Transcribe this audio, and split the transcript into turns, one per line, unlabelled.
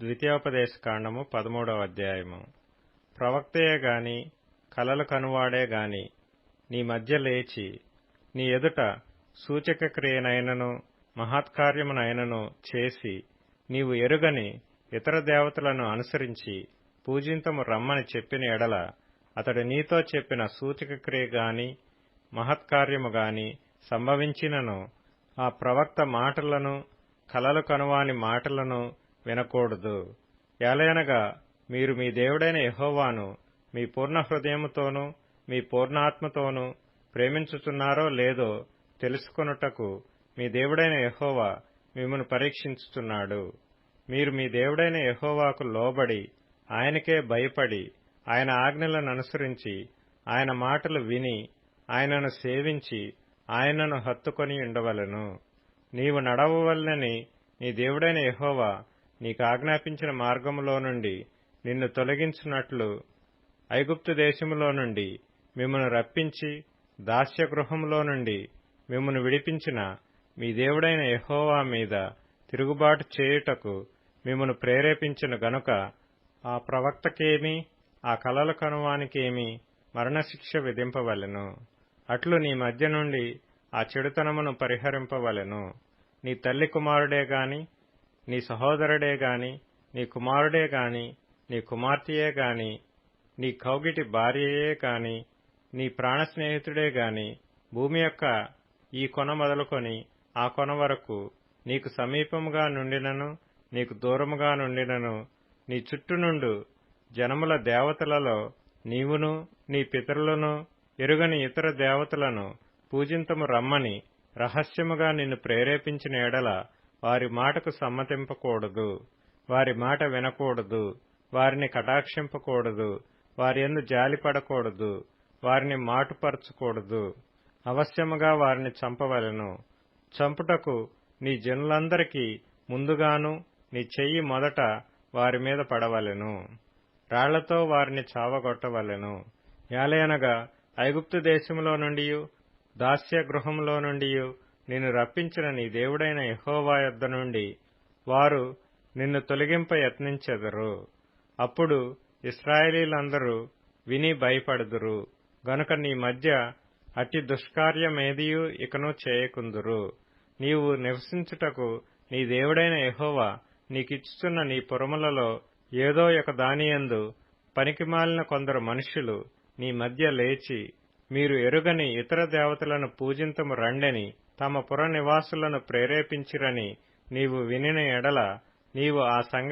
ద్వితీయోపదేశ కాండము పదమూడవ అధ్యాయము. ప్రవక్తయే గాని కలలు కనువాడే గాని నీ మధ్య లేచి నీ ఎదుట సూచక క్రియనైనను మహత్కార్యమునైనను చేసి నీవు ఎరుగని ఇతర దేవతలను అనుసరించి పూజింతము రమ్మని చెప్పిన ఎడల అతడు నీతో చెప్పిన సూచక క్రియ గాని మహత్కార్యము గాని సంభవించినను ఆ ప్రవక్త మాటలను కలలు కనువాని మాటలను వినకూడదు. ఎలయనగా మీరు మీ దేవుడైన యహోవాను మీ పూర్ణ హృదయముతోనూ మీ పూర్ణాత్మతోనూ ప్రేమించుచున్నారో లేదో తెలుసుకొనుటకు మీ దేవుడైన యహోవా మిమ్మను పరీక్షించుచున్నాడు. మీరు మీ దేవుడైన యహోవాకు లోబడి ఆయనకే భయపడి ఆయన ఆజ్ఞలను అనుసరించి ఆయన మాటలు విని ఆయనను సేవించి ఆయనను హత్తుకొని ఉండవలను. నీవు నడవవలనని నీ దేవుడైన యహోవా నీకు ఆజ్ఞాపించిన మార్గములో నుండి నిన్ను తొలగించినట్లు ఐగుప్తు దేశములో నుండి మిమ్మను రప్పించి దాస్యగృహములో నుండి మిమ్మను విడిపించిన మీ దేవుడైన యహోవా మీద తిరుగుబాటు చేయుటకు మిమ్మను ప్రేరేపించిన గనుక ఆ ప్రవక్తకేమి ఆ కలల కనువానికేమి మరణశిక్ష విధింపవలెను. అట్లు నీ మధ్య నుండి ఆ చెడుతనమును పరిహరింపవలెను. నీ తల్లి కుమారుడే గాని నీ సహోదరుడే గాని నీ కుమారుడే గాని నీ కుమార్తెయే గాని నీ కౌగిటి భార్యయే కాని నీ ప్రాణ స్నేహితుడే గాని భూమి యొక్క ఈ కొన మొదలుకొని ఆ కొన వరకు నీకు సమీపముగా నుండినను నీకు దూరముగా నుండినను నీ చుట్టూ నుండు జనముల దేవతలలో నీవును నీ పితరులను ఎరుగని ఇతర దేవతలను పూజింతము రమ్మని రహస్యముగా నిన్ను ప్రేరేపించిన ఎడల వారి మాటకు సమ్మతింపకూడదు. వారి మాట వినకూడదు. వారిని కటాక్షింపకూడదు. వారి ఎందు జాలిపడకూడదు వారిని మాటుపరచకూడదు. అవశ్యముగా వారిని చంపవలెను. చంపుటకు నీ జనులందరికీ ముందుగాను నీ చెయ్యి మొదట వారి మీద పడవలెను. రాళ్ళతో వారిని చావగొట్టవలెను. యాలయనగా ఐగుప్తు దేశంలో నుండి దాస్య గృహంలో నుండి నిన్ను రప్పించిన నీ దేవుడైన యహోవా యొద్ద నుండి వారు నిన్ను తొలగింప యత్నించెదరు. అప్పుడు ఇస్రాయేలీలందరూ విని భయపడుదురు. గనుక నీ మధ్య అతి దుష్కార్యమేదియూ ఇకను చేయకుందురు. నీవు నివసించుటకు నీ దేవుడైన యహోవా నీకిచ్చుచున్న నీ పురములలో ఏదో ఒక దానియందు పనికిమాలిన కొందరు మనుష్యులు నీ మధ్య లేచి మీరు ఎరుగని ఇతర దేవతలను పూజింతము రండని తమ పుర నివాసులను ప్రేరేపించిరని నీవు వినిన ఎడల నీవు ఆ సంగతి